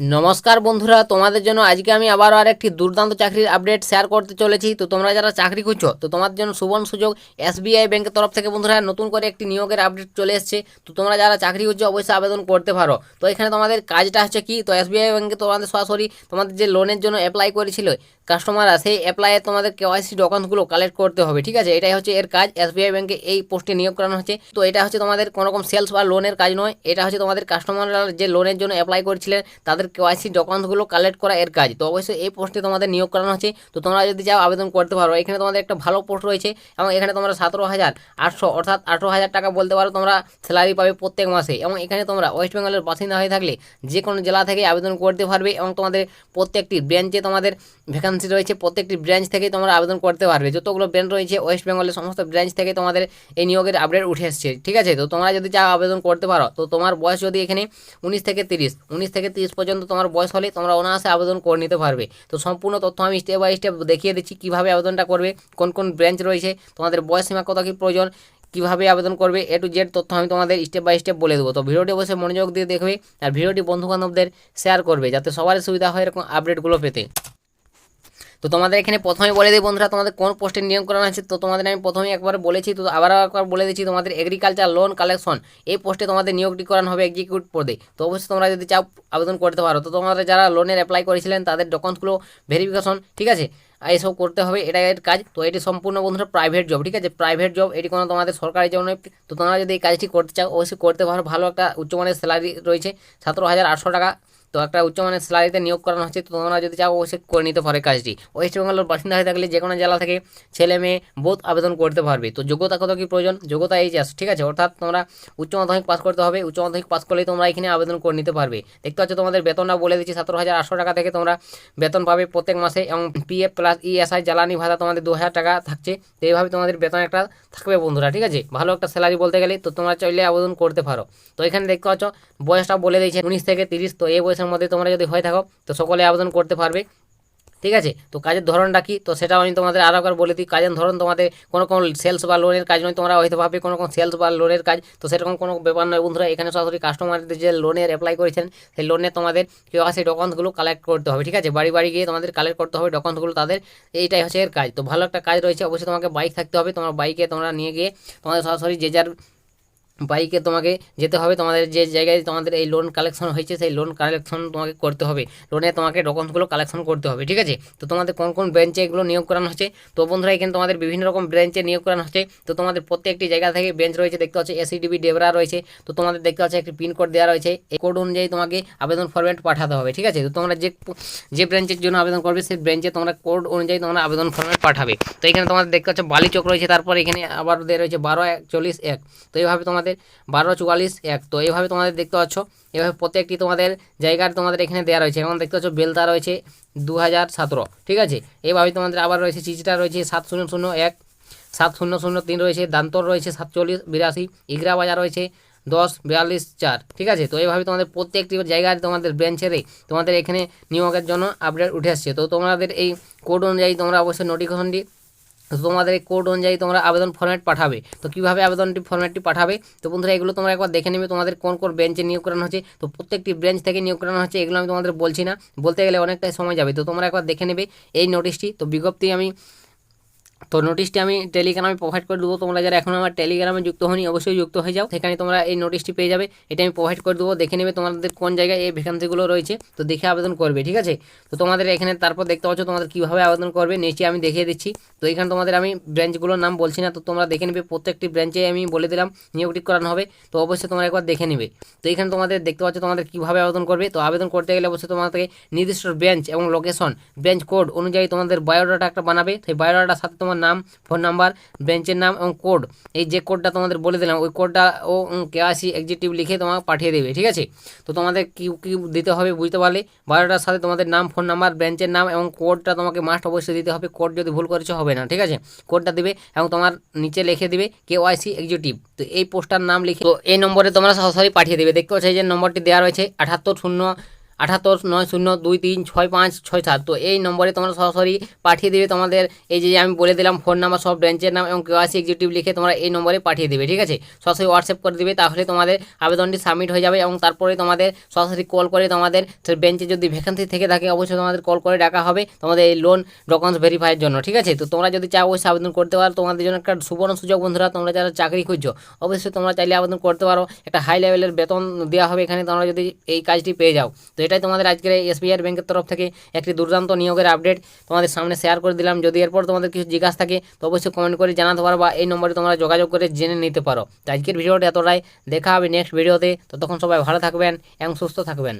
নমস্কার বন্ধুরা, তোমাদের জন্য আজকে আমি আবারও আরেকটি দুর্দান্ত চাকরির আপডেট শেয়ার করতে চলেছি। তো তোমরা যারা চাকরি খুঁজছো, তো তোমাদের জন্য সুবর্ণ সুযোগ এসবিআই ব্যাংকের তরফ থেকে বন্ধুরা, নতুন করে একটি নিয়োগের আপডেট চলে এসেছে। তো তোমরা যারা চাকরি খুঁজছো, অবশ্যই আবেদন করতে পারো। তো এখানে তোমাদের কাজটা হচ্ছে কি? তো এসবিআই ব্যাংকে তোমাদের সরাসরি তোমাদের যে লোনের জন্য অ্যাপ্লাই করেছিল কাস্টমাররা সেই অ্যাপ্লাইয়ে তোমাদের কেওয়াইসি ডকুমেন্টসগুলো কালেক্ট করতে হবে, ঠিক আছে? এটাই হচ্ছে এর কাজ। এসবিআই ব্যাংকে এই পোস্টে নিয়োগ করানো হচ্ছে। তো এটা হচ্ছে তোমাদের কোনো রকম সেলস বা লোনের কাজ নয়। এটা হচ্ছে তোমাদের কাস্টমাররা যে লোনের জন্য অ্যাপ্লাই করেছিলেন, তাদের কেওয়াইসি ডকুমেন্টসগুলো কালেক্ট করা এর কাজ। তো অবশ্যই এই পোস্টে তোমাদের নিয়োগ করানো হচ্ছে। তো তোমরা যদি যাও আবেদন করতে পারো, এখানে তোমাদের একটা ভালো পোস্ট রয়েছে এবং এখানে তোমরা সতেরো হাজার আটশো, অর্থাৎ আঠেরো হাজার টাকা বলতে পারো তোমরা স্যালারি পাবে প্রত্যেক মাসে। এবং এখানে তোমরা ওয়েস্ট বেঙ্গলের বাসিন্দা হয়ে থাকলে যে কোনো জেলা থেকে আবেদন করতে পারবে এবং তোমাদের প্রত্যেকটি ব্রাঞ্চে তোমাদের ভ্যাকান্সি রয়েছে, প্রত্যেকটি ব্রাঞ্চ থেকে তোমরা আবেদন করতে পারবে। যতগুলো ব্রাঞ্চ রয়েছে ওয়েস্ট বেঙ্গলের সমস্ত ব্রাঞ্চ থেকে তোমাদের এই নিয়োগের আপডেট উঠে এসছে, ঠিক আছে? তো তোমরা যদি চাও আবেদন করতে পারো, তো তোমার বয়স যদি এখানে উনিশ থেকে তিরিশ, উনিশ থেকে তিরিশ পর্যন্ত তোমার বয়স হলে তোমরা অনায়াসে আবেদন করে নিতে পারবে। তো সম্পূর্ণ তথ্য আমি স্টেপ বাই স্টেপ দেখিয়ে দিচ্ছি, কীভাবে আবেদনটা করবে, কোন কোন ব্রাঞ্চ রয়েছে, তোমাদের বয়স সীমা কত কী প্রয়োজন, কীভাবে আবেদন করবে এ টু জেড তথ্য আমি তোমাদের স্টেপ বাই স্টেপ বলে দেবো। তো ভিডিওটি অবশ্যই মনোযোগ দিয়ে দেখবে, আর ভিডিওটি বন্ধুবান্ধবদের শেয়ার করবে, যাতে সবারই সুবিধা হয় এরকম আপডেটগুলো পেতে। তো তোমাদের এখানে প্রথমে বলে দিই বন্ধুরা, তোমাদের কোন পোস্টে নিয়োগ করানো আছে তো তোমাদের আমি প্রথমে একবার বলেছি, তো আবারও একবার বলে দিচ্ছি, তোমাদের এগ্রিকালচার লোন কালেকশন এই পোস্টে তোমাদের নিয়োগটি করানো হবে এক্সিকিউট পদে তো অবশ্যই তোমরা যদি চাও আবেদন করতে পারো। তো তোমাদের যারা লোনের অ্যাপ্লাই করেছিলেন, তাদের ডকুমেন্টসগুলো ভেরিফিকেশন ঠিক আছে? এসব করতে হবে, এটা এর কাজ। তো এটি সম্পূর্ণ বন্ধুরা প্রাইভেট জব ঠিক আছে? প্রাইভেট জব এটি কোনো তোমাদের সরকারি জব নয়। তো তোমরা যদি এই কাজটি করতে চাও, অবশ্যই করতে পারো। ভালো একটা উচ্চমানের স্যালারি রয়েছে, সতেরো হাজার আটশো টাকা। তো একটা উচ্চমানের স্যালারিতে নিয়োগ করানো হচ্ছে, তো তোমরা যদি চাও অবশ্যই করে নিতে পারে কাজটি। ওয়েস্ট বেঙ্গলের বাসিন্দা হয়ে থাকলে যে কোনো জেলা থেকে ছেলে মেয়ে বোধ আবেদন করতে পারবে। তো যোগ্যতা কত কী প্রয়োজন? যোগ্যতা এই চাষ ঠিক আছে? অর্থাৎ তোমরা উচ্চ মাধ্যমিক পাস করতে হবে, উচ্চ মাধ্যমিক পাস করলেই তোমরা এখানে আবেদন করে নিতে পারবে। দেখতে পাচ্ছ তোমাদের বেতনটা বলে দিচ্ছি সতেরো হাজার আটশো টাকা থেকে তোমরা বেতন পাবে প্রত্যেক মাসে এবং পিএফ প্লাস ইএসআই জ্বালানি ভাতা তোমাদের দু হাজার টাকা থাকছে। তো এইভাবে তোমাদের বেতন একটা থাকবে বন্ধুরা, ঠিক আছে? ভালো একটা স্যালারি বলতে গেলে, তো তোমরা চাইলে আবেদন করতে পারো। তো এখানে দেখতে পাচ্ছ, বয়সটা বলে দিয়েছে উনিশ থেকে তিরিশ, তো এই বয়সের মধ্যে তোমরা যদি হয়ে থাকো, তো সকলে আবেদন করতে পারবে। ঠিক আছে? তো কাজের ধরনটা কি? তো সেটাও আমি তোমাদের আরও একবার বলে দিই। কাজের ধরন তোমাদের কোনো কোনো সেলস বা লোনের কাজ নয়, তোমরা হয়তো ভাবে কোনো কোনো সেলস বা লোনের কাজ, তো সেরকম কোনো ব্যাপার নয়। বন্ধুরা, এখানে সরাসরি কাস্টমারদের যে লোনের অ্যাপ্লাই করেছেন, সেই লোনে তোমাদের কেউ সেই ডকুমেন্টসগুলো কালেক্ট করতে হবে। ঠিক আছে? বাড়ি বাড়ি গিয়ে তোমাদের কালেক্ট করতে হবে ডকুমেন্টসগুলো তাদের এইটাই হচ্ছে এর কাজ। তো ভালো একটা কাজ রয়েছে। অবশ্যই তোমাকে বাইক থাকতে হবে। তোমার বাইকে তোমরা নিয়ে গিয়ে তোমাদের সরাসরি যে যার বাইকে তোমাকে যেতে হবে, তোমাদের যে জায়গায় তোমাদের এই লোন কালেকশন হয়েছে, সেই লোন কালেকশন তোমাকে করতে হবে। লোনে তোমাকে ডকুমেন্টসগুলো কালেকশন করতে হবে, ঠিক আছে? তো তোমাদের কোন কোন ব্রাঞ্চে এগুলো নিয়োগ করানো হচ্ছে? তো বন্ধুরা, এখানে তোমাদের বিভিন্ন রকম ব্রাঞ্চে নিয়োগ করানো হচ্ছে। তো তোমাদের প্রত্যেকটি জায়গা থেকে বেঞ্চ রয়েছে, দেখতে পাচ্ছ এসিডিবি ডেবরা রয়েছে। তো তোমাদের দেখতে পাচ্ছ একটি পিনকোড দেওয়া রয়েছে। এই কোড অনুযায়ী তোমাকে আবেদন ফর্মেট পাঠাতে হবে, ঠিক আছে? তো তোমরা যে যে ব্রাঞ্চের জন্য আবেদন করবে, সেই ব্রাঞ্চে তোমরা কোড অনুযায়ী তোমরা আবেদন ফরম্যাট পাঠাবে। তো এখানে তোমাদের দেখতে পাচ্ছ বালি চক রয়েছে, তারপর এখানে আবার দেওয়া রয়েছে বারো, একচল্লিশ, এক। তো এইভাবে তোমাদের বারো চুয়াল্লিশ এক। তো এইভাবে তোমাদের দেখতে পাচ্ছ, এভাবে প্রত্যেকটি তোমাদের জায়গার তোমাদের এখানে দেওয়া রয়েছে। এবং দেখতে পাচ্ছ বেলতা রয়েছে দু হাজার সতেরো। ঠিক আছে? এইভাবে তোমাদের আবার রয়েছে চিচিটা, রয়েছে সাত শূন্য শূন্য এক, সাত শূন্য শূন্য তিন রয়েছে, দান্তর রয়েছে সাতচল্লিশ, বিরাশি ইগরা বাজার রয়েছে দশ, বিয়াল্লিশ, চার। ঠিক আছে? তো এইভাবে তোমাদের প্রত্যেকটি জায়গায় তোমাদের বেঞ্চেরে তোমাদের এখানে নিয়োগের জন্য আপডেট উঠে আসছে। তো তোমাদের এই কোড অনুযায়ী তোমরা অবশ্যই নোটিফিকেশনটি তো তোমাদের এই কোড অনুযায়ী তোমরা আবেদন ফর্ম্যাট পাঠাবে। তো কীভাবে আবেদনটি ফর্ম্যাটটি পাঠাবে? তো বন্ধুরা, এগুলো তোমরা একবার দেখে নেবে তোমাদের কোন কোন ব্রেঞ্চে নিয়োগ করানো হচ্ছে। তো প্রত্যেকটি ব্রাঞ্চ থেকে নিয়োগ করানো হচ্ছে, এগুলো আমি তোমাদের বলছি না। বলতে গেলে অনেকটাই সময় যাবে। তো তোমরা একবার দেখে নেবে এই নোটিশটি তো বিজ্ঞপ্তি আমি তো নোটিশটি আমি টেলিগ্রামে প্রোভাইড করে দেবো। তোমরা যারা এখন আমার টেলিগ্রামে যুক্ত হয়নি, অবশ্যই যুক্ত হয়ে যাও। সেখানে তোমরা এই নোটিশটি পেয়ে যাবে। এটা আমি প্রোভাইড করে দেবো। দেখে নেবে তোমাদের কোন জায়গায় এই ভ্যাকান্সিগুলো রয়েছে। তো দেখে আবেদন করবে, ঠিক আছে? তো তোমাদের এখানে তারপর দেখতে পাচ্ছ তোমাদের কীভাবে আবেদন করবে। নিচে আমি দেখিয়ে দিচ্ছি। তো এখানে তোমাদের আমি ব্রাঞ্চগুলোর নাম বলছি না। তো তোমরা দেখে নেবে প্রত্যেকটি ব্রাঞ্চে আমি বলে দিলাম নিয়োগটি করানো হবে। তো অবশ্যই তোমরা একবার দেখে নেবে। তো এখানে তোমাদের দেখতে পাচ্ছ তোমাদের কীভাবে আবেদন করবে। তো আবেদন করতে গেলে অবশ্যই তোমাদেরকে নির্দিষ্ট ব্রাঞ্চ এবং লোকেশন ব্রাঞ্চ কোড অনুযায়ী তোমাদের বায়োডাটা একটা বানাবে। সেই বায়োডাটার সাথে তোমার নাম ফোন নাম্বার ব্রাঞ্চের নাম এবং কোড এই যে কোডটা তোমাদের বলে দিলাম, ওই কোডটা ও কেআসি এক্সিটিভ লিখে তোমাকে পাঠিয়ে দেবে, ঠিক আছে? তো তোমাদের কী কী দিতে হবে বুঝতে পারলে? বায়োডাটার সাথে তোমাদের নাম ফোন নাম্বার ব্রাঞ্চের নাম এবং কোডটা তোমাকে মাস্ট অবশ্যই দিতে হবে। কোড যদি ভুল করেছ, হবে না, ঠিক আছে? কোডটা দিবে এবং তোমার নিচে লিখে দিবে কে ওয়াইসি এক্সিকিউটিভ তো এই পোস্টার নাম লিখে, তো এই নম্বরে তোমরা সরাসরি পাঠিয়ে দেবে। দেখতে পাচ্ছ যে নম্বরটি দেওয়া রয়েছে আঠাত্তর শূন্য আঠাত্তর, নয় শূন্য, দুই তিন, ছয় পাঁচ, ছয় সাত। তো এই নম্বরে তোমরা সরাসরি পাঠিয়ে দেবে তোমাদের এই যে আমি বলে দিলাম ফোন নাম্বার সব ব্রাঞ্চের নাম এবং কেওয়াইসি এক্সিকিউটিভ লিখে তোমরা এই নম্বরে পাঠিয়ে দেবে, ঠিক আছে? সরাসরি হোয়াটসঅ্যাপ করে দেবে, তাহলে তোমাদের আবেদনটি সাবমিট হয়ে যাবে এবং তারপরে তোমাদের সরাসরি কল করে তোমাদের বেঞ্চে যদি ভ্যাকেন্সি থেকে থাকে, অবশ্যই তোমাদের কল করে ডাকা হবে তোমাদের এই লোন ডকুমেন্টস ভেরিফাইয়ের জন্য, ঠিক আছে? তো তোমরা যদি চাও অবশ্যই আবেদন করতে পারো, তোমাদের জন্য একটা সুবর্ণ সুযোগ বন্ধুরা, তোমরা যারা চাকরি খুঁজছো, অবশ্যই তোমরা চাইলে আবেদন করতে পারো। একটা হাই লেভেলের বেতন দেওয়া হবে এখানে, তোমরা যদি এই কাজটি পেয়ে যাও। তো এটাই তোমাদের আজকের এসবিআই ব্যাংকের তরফ থেকে একটি দুর্দান্ত নিয়োগের আপডেট তোমাদের সামনে শেয়ার করে দিলাম। যদি এরপর তোমাদের কিছু জিজ্ঞাসা থাকে, তো অবশ্যই কমেন্ট করে জানাতে পারো বা এই নম্বরে তোমরা যোগাযোগ করে জেনে নিতে পারো। তো আজকের ভিডিওটা এতটাই। দেখা হবে নেক্সট ভিডিওতে তো। তখন সবাই ভালো থাকবেন এবং সুস্থ থাকবেন।